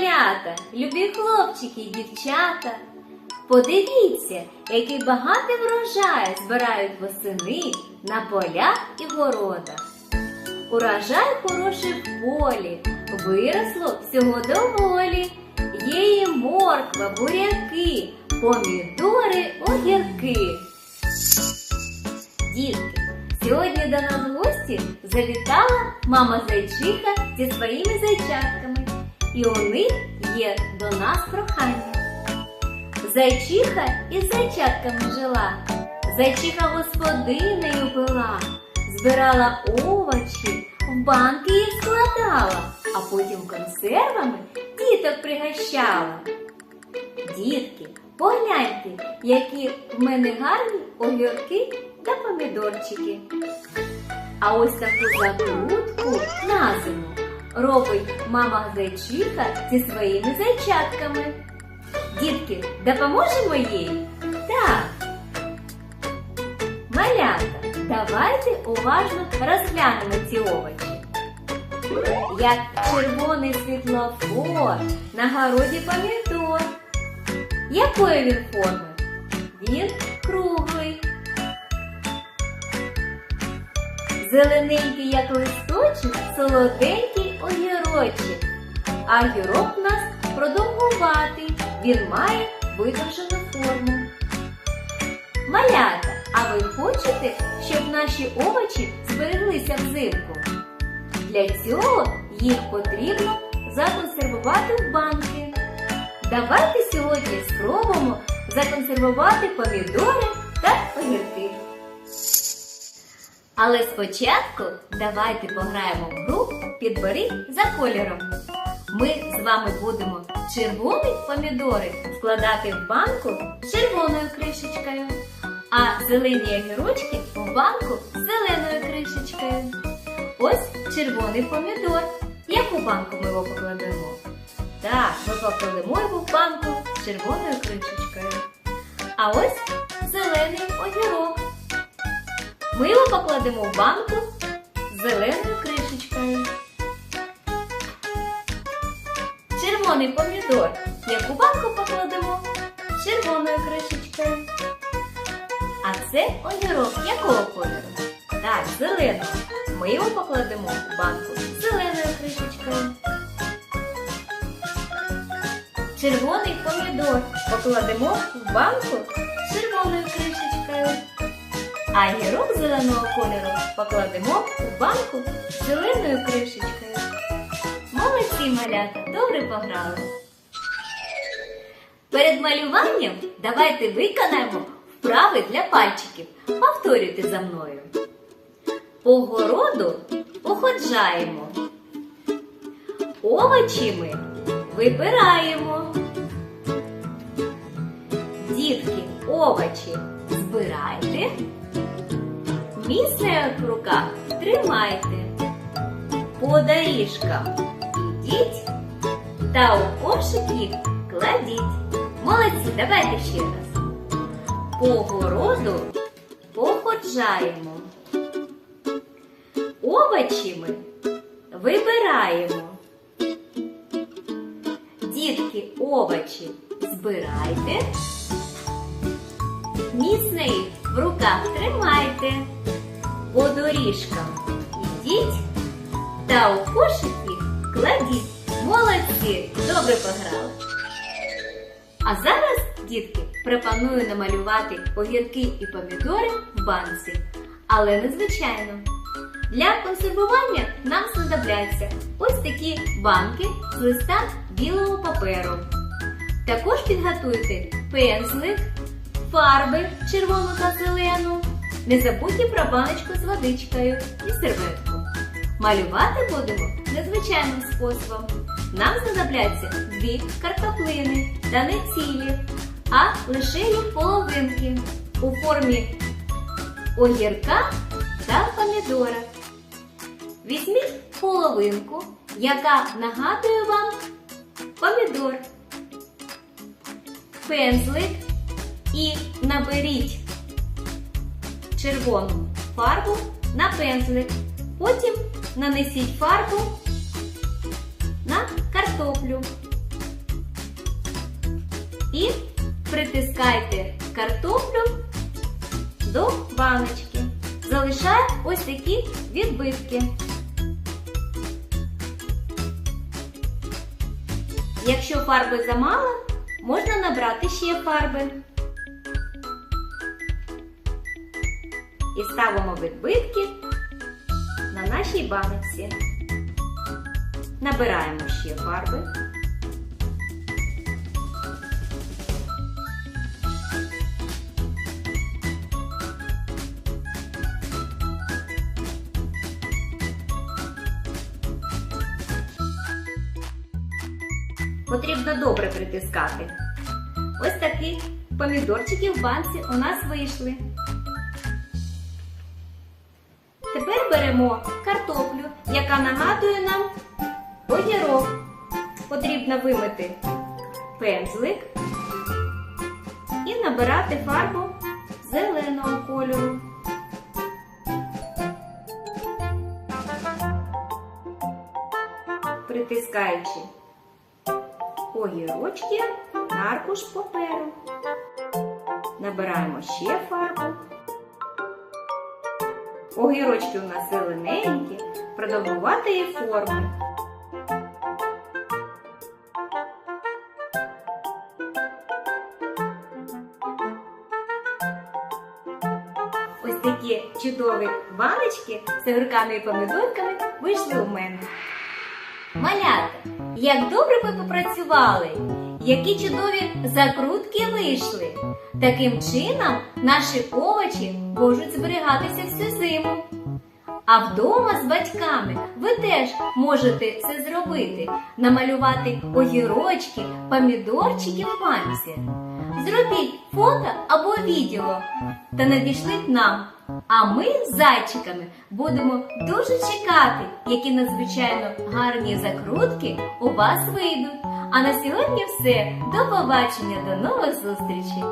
малята, любі хлопчики і дівчата. Подивіться, який багатий врожай збирають восени на полях і городах. Урожай хороший в полі, виросло всього доволі. Є і морква, буряки, помідори, огірки. Дітки, сьогодні до нас в гості завітала мама зайчиха зі своїми зайчатками. І у них є до нас прохання. Зайчиха із зайчатками жила, зайчиха господинею була, збирала овочі, в банки їх складала, а потім консервами діток пригощала. Дітки, погляньте, які в мене гарні огірки та помідорчики. А ось таку закрутку на зиму робить мама зайчиха зі своїми зайчатками. Дітки, допоможемо їй? Так. Малята, давайте уважно розглянемо ці овочі. Як червоний світлофор на городі помідор. Якої він форми? Він круглий. Зелененький, як листочок, солоденький огірочок. А гірок у нас продовгуватий, він має видовжену форму. Малята, а ви хочете, щоб наші овочі збереглися взимку? Для цього їх потрібно законсервувати в банки. Давайте сьогодні спробуємо законсервувати помідори та огірки. Але спочатку давайте пограємо в гру підбери за кольором. Ми з вами будемо червоні помідори складати в банку з червоною кришечкою, а зелені огірочки в банку з зеленою кришечкою. Ось червоний помідор. Яку банку ми його покладемо? Так, ми покладемо його в банку з червоною кришечкою. А ось зелений огірок. Ми його покладемо в банку з зеленою кришечкою. Червоний помідор. Яку банку покладемо з червоною кришечкою. А це огірок якого кольору? Так, зеленого. Ми його покладемо в банку з зеленою кришечкою. Червоний помідор покладемо в банку з червоною кришечкою. А гірок зеленого кольору покладемо в банку з зеленою кришечкою. Молодці малята, добре пограли. Перед малюванням давайте виконаємо вправи для пальчиків. Повторюйте за мною. По городу походжаємо. Овочі ми вибираємо. Дітки, овочі збирайте. Місце в руках тримайте. По доріжкам ідіть та у кошик кладіть. Молодці, давайте ще раз. По городу походжаємо. Овочі ми вибираємо. Дітки, овочі збирайте. Міцно їх в руках тримайте. По доріжкам ідіть та у добре пограли. А зараз, дітки, пропоную намалювати огірки і помідори в банці. Але незвичайно. Для консервування нам знадобляться ось такі банки з листа білого паперу. Також підготуйте пензлик, фарби червону та зелену. Не забудьте про баночку з водичкою і серветку. Малювати будемо незвичайним способом. Нам знадобляться дві картоплини та не цілі, а лише їх половинки у формі огірка та помідора. Візьміть половинку, яка нагадує вам помідор, пензлик і наберіть червону фарбу на пензлик. Потім нанесіть фарбу на картоплю. І притискайте картоплю до баночки. Залишаю ось такі відбитки. Якщо фарби замало, можна набрати ще фарби. І ставимо відбитки на нашій баночці. Набираємо ще фарби. Потрібно добре притискати. Ось такі помідорчики в банці у нас вийшли. Тепер беремо картоплю, яка нагадує нам огірок. Потрібно вимити пензлик і набирати фарбу зеленого кольору. Притискаючи огірочки на аркуш паперу. Набираємо ще фарбу. Огірочки у нас зелененькі, продовгуватої форми. Ось такі чудові баночки з огірками і помідорками вийшли у мене. Малята, як добре ви попрацювали, які чудові закрутки вийшли. Таким чином наші овочі можуть зберігатися всю зиму. А вдома з батьками ви теж можете це зробити, намалювати огірочки, помідорчики в панці. Зробіть фото або відео та надішліть нам. А ми з зайчиками будемо дуже чекати, які надзвичайно гарні закрутки у вас вийдуть. А на сьогодні все. До побачення, до нових зустрічей!